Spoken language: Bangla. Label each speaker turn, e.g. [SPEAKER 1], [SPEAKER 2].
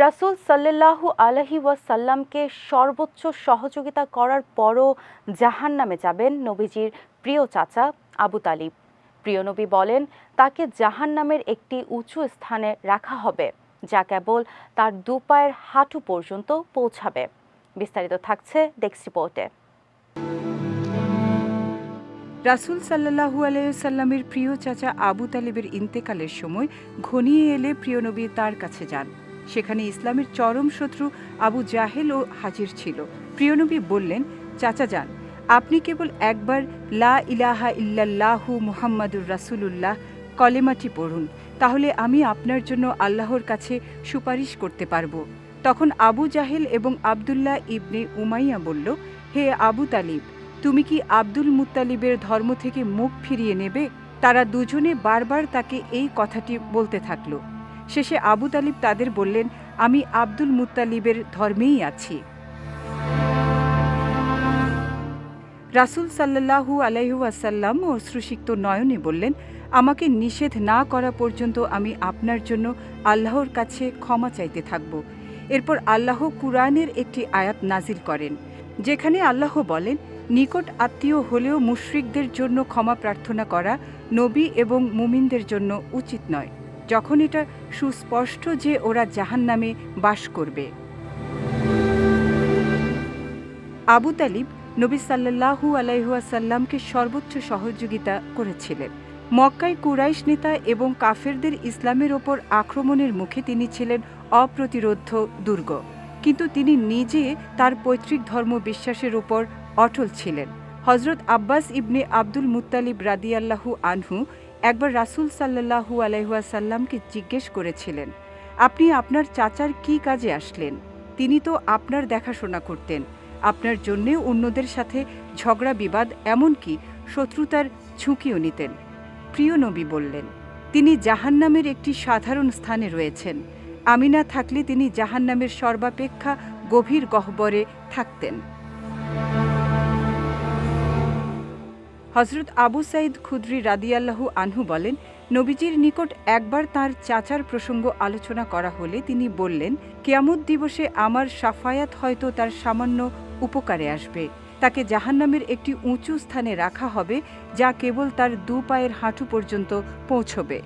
[SPEAKER 1] রাসূল সাল্লাল্লাহু আলহি ওয়াসাল্লামকে সর্বোচ্চ সহযোগিতা করার পরও জাহান নামে যাবেন নবীজির প্রিয় চাচা আবু তালিব। প্রিয় নবী বলেন, তাকে জাহান নামের একটি উঁচু স্থানে রাখা হবে, যা কেবল তার দুপায়ের হাঁটু পর্যন্ত পৌঁছাবে। বিস্তারিত থাকছে ডেস্ক রিপোর্টে
[SPEAKER 2] রাসুল সাল্লাহু আলাইসাল্লামের প্রিয় চাচা আবু তালেবের ইন্তেকালের সময় ঘনিয়ে এলে প্রিয় নবী তার কাছে যান। সেখানে ইসলামের চরম শত্রু আবু জাহেলও হাজির ছিল। প্রিয়নবী বললেন, চাচা যান, আপনি কেবল একবার লা ইলাহা ইল্লাল্লাহু মুহাম্মাদুর রাসূলুল্লাহ কলেমাটি পড়ুন, তাহলে আমি আপনার জন্য আল্লাহর কাছে সুপারিশ করতে পারব। তখন আবু জাহেল এবং আবদুল্লাহ ইবনে উমাইয়া বলল, হে আবু তালিব, তুমি কি আব্দুল মুতালিবের ধর্ম থেকে মুখ ফিরিয়ে নেবে? তারা দুজনে বারবার তাকে এই কথাটি বলতে থাকল। শেষে আবু তালিব তাদের বললেন, আমি আব্দুল মুত্তালিবের ধর্মেই আছি। রাসুল সাল্লাহু ও শ্রুসিক্ত নয়নে বললেন, আমাকে নিষেধ না করা পর্যন্ত আমি আপনার জন্য আল্লাহর কাছে ক্ষমা চাইতে থাকব। এরপর আল্লাহ কুরআনের একটি আয়াত নাজিল করেন, যেখানে আল্লাহ বলেন, নিকট আত্মীয় হলেও মুশরিকদের জন্য ক্ষমা প্রার্থনা করা নবী এবং মুমিনদের জন্য উচিত নয়। যখন এটা সুস্পষ্ট যে ওরা জাহান নামে বাস করবে। আবু তালিব নবী সাল্লাহু আলাইহাসাল্লামকে সর্বোচ্চ সহযোগিতা করেছিলেন। মক্কায় কুরাইশ নেতা এবং কাফেরদের ইসলামের ওপর আক্রমণের মুখে তিনি ছিলেন অপ্রতিরোধ্য দুর্গ। কিন্তু তিনি নিজে তার পৈতৃক ধর্ম বিশ্বাসের উপর অটল ছিলেন। হজরত আব্বাস ইবনে আব্দুল মুত্তালিব রাদিয়াল্লাহু আনহু একবার রাসুল সাল্লাহু আলাইহাসাল্লামকে জিজ্ঞেস করেছিলেন, আপনি আপনার চাচার কি কাজে আসলেন? তিনি তো আপনার দেখাশোনা করতেন। আপনার জন্যে অন্যদের সাথে ঝগড়া বিবাদ এমনকি শত্রুতার ঝুঁকিও নিতেন। প্রিয় নবী বললেন, তিনি জাহান্নামের একটি সাধারণ স্থানে রয়েছেন। আমি না থাকলে তিনি জাহান্নামের সর্বাপেক্ষা গভীর গহ্বরে থাকতেন। হজরত আবু সাইদ খুদ্রি রাদিয়াল্লাহু আনহু বলেন, নবীজির নিকট একবার তার চাচার প্রসঙ্গ আলোচনা করা হলে তিনি বললেন, কেয়ামত দিবসে আমার সাফায়াত হয়তো তার সামান্য উপকারে আসবে। তাকে জাহান্নামের একটি উঁচু স্থানে রাখা হবে, যা কেবল তার দু পায়ের হাঁটু পর্যন্ত পৌঁছবে।